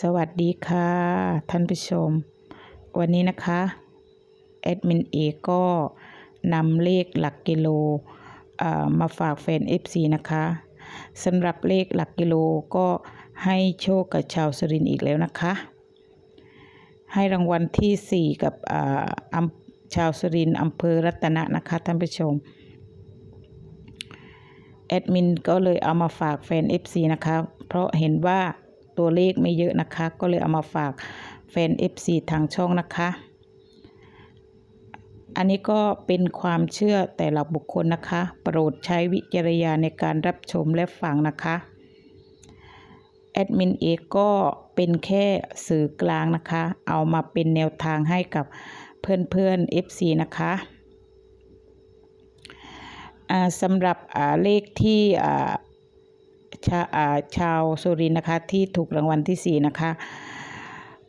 สวัสดีค่ะท่านผู้ชม วันนี้นะคะแอดมินเอก็นำเลขหลักกิโลเอ่อมาฝากแฟน FC นะคะสำหรับเลขหลักกิโลก็ให้โชคกับชาวสุรินอีกแล้วนะคะ ให้รางวัลที่ 4 กับอ่าชาวสุรินอำเภอรัตนะนะคะท่านผู้ชมแอดมินก็เลยเอามาฝากแฟน FC นะคะ เพราะเห็นว่า ตัวเลขไม่เยอะนะคะ ก็เลยเอามาฝากแฟน FC ทางช่องนะคะ อันนี้ก็เป็นความเชื่อแต่ละบุคคลนะคะ โปรดใช้วิจารณญาณในการรับชมและฟังนะคะแอดมินเอกก็เป็นแค่สื่อกลางนะคะ เอามาเป็นแนวทางให้กับเพื่อนๆ FC นะคะสำหรับเลขที่อ่า ชาชาวสุรินนะคะที่ถูกรางวัลที่สี่นะคะ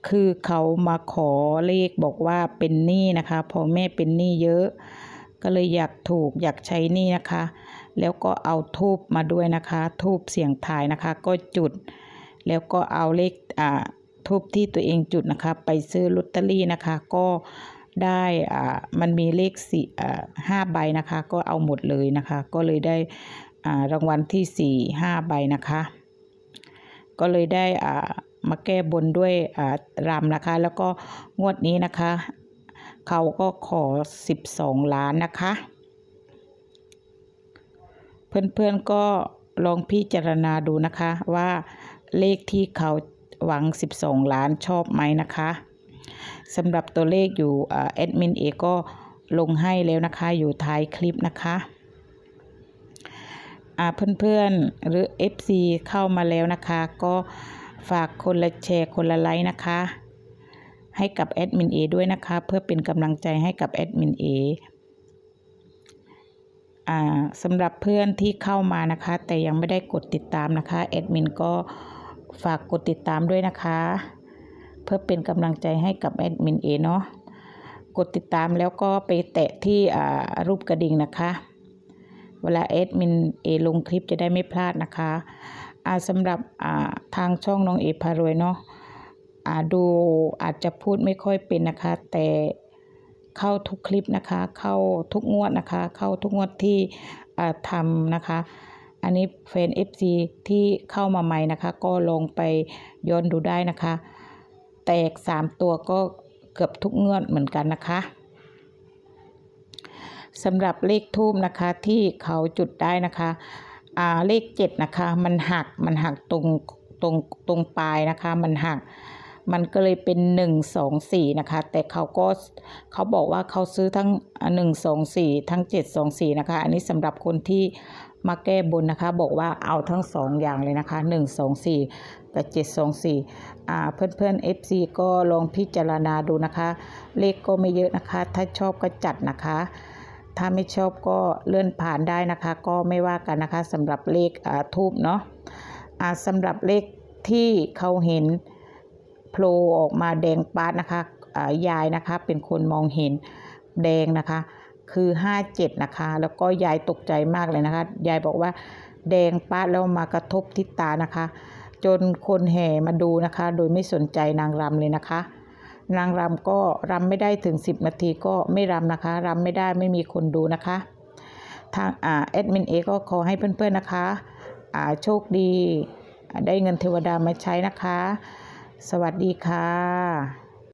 คือเขามาขอเลขบอกว่าเป็นหนี้นะคะพอแม่เป็นหนี้เยอะ ก็เลยอยากถูกอยากใช้หนี้นะคะ แล้วก็เอาทูบมาด้วยนะคะทูบเสียงทายนะคะ ก็จุด แล้วก็เอาเลขอ่าทูบที่ตัวเองจุดนะคะ ไปซื้อลอตเตอรี่นะคะ ก็ได้อ่ามันมีเลขสี่อ่าห้าใบนะคะ ก็เอาหมดเลยนะคะ ก็เลยได้ รางวัลที่สี่ห้าใบนะคะ ก็เลยได้มาแก้บนด้วยรำนะคะ แล้วก็งวดนี้นะคะ เขาก็ขอ 12 ล้านนะคะ เพื่อนๆก็ลองพิจารณาดูนะคะว่าเลขที่เขาหวัง 12 ล้านชอบไหมนะคะสำหรับตัวเลขอยู่แอดมินเอก็ลงให้แล้วนะคะอยู่ท้ายคลิปนะคะ เพื่อนๆ หรือ FC เข้ามาแล้วนะคะ ก็ฝากคนละแชร์คนละไลค์นะคะ ให้กับแอดมินเอด้วยนะคะ เพื่อเป็นกำลังใจให้กับแอดมินเอสำหรับเพื่อนที่เข้ามานะคะ แต่ยังไม่ได้กดติดตามนะคะแอดมินก็ฝากกดติดตามด้วยนะคะ เพื่อเป็นกำลังใจให้กับแอดมินเอเนาะกดติดตามแล้วก็ไปแตะที่รูปกระดิ่งนะคะ เวลาแอดมินเอลงคลิปจะได้ไม่พลาดนะคะอ่าสำหรับอ่าทางช่องน้องเอพารวยเนาะอ่าดูอาจจะพูดไม่ค่อยเป็นนะคะ แต่เข้าทุกคลิปนะคะ เข้าทุกงวดนะคะ เข้าทุกงวดที่อ่าทำนะคะ อันนี้แฟน FC ที่เข้ามาใหม่นะคะ ก็ลงไปย้อนดูได้นะคะ แตก 3 ตัวก็เกือบทุกงวดเหมือนกันนะคะ สำหรับเลขทูบนะคะที่เขาจุดได้นะคะอ่าเลข7นะคะมันหักมันหักตรงตรงตรงปลายนะคะ มันหักมันก็เลยเป็นหนึ่งสองสี่นะคะ แต่เขาก็เขาบอกว่าเขาซื้อทั้งหนึ่งสองสี่ทั้งเจ็ดสองสี่นะคะ อันนี้สำหรับคนที่มาแก้บนนะคะ บอกว่าเอาทั้งสองอย่างเลยนะคะหนึ่งสองสี่กับเจ็ดสองสี่าเพื่อนเพื่อนเอฟซีก็ลองพิจารณาดูนะคะ เลขก็ไม่เยอะนะคะ ถ้าชอบก็จัดนะคะ ถ้าไม่ชอบก็เลื่อนผ่านได้นะคะ ก็ไม่ว่ากันนะคะสำหรับเลขทูบเนาะสำหรับเลขที่เขาเห็นโผล่ออกมาแดงปาดนะคะยายนะคะเป็นคนมองเห็นแดงนะคะ คือ 57 นะคะ แล้วก็ยายตกใจมากเลยนะคะ ยายบอกว่าแดงปาดแล้วมากระทบที่ตานะคะ จนคนแห่มาดูนะคะ โดยไม่สนใจนางรำเลยนะคะ นางรำก็รำไม่ได้ถึง 10 นาทีก็ไม่รำนะคะรำไม่ได้ไม่มีคนดูนะคะ ทางอ่าแอดมินเอก็ขอให้เพื่อนๆนะคะอ่าโชคดี ได้เงินเทวดามาใช้นะคะ สวัสดีค่ะ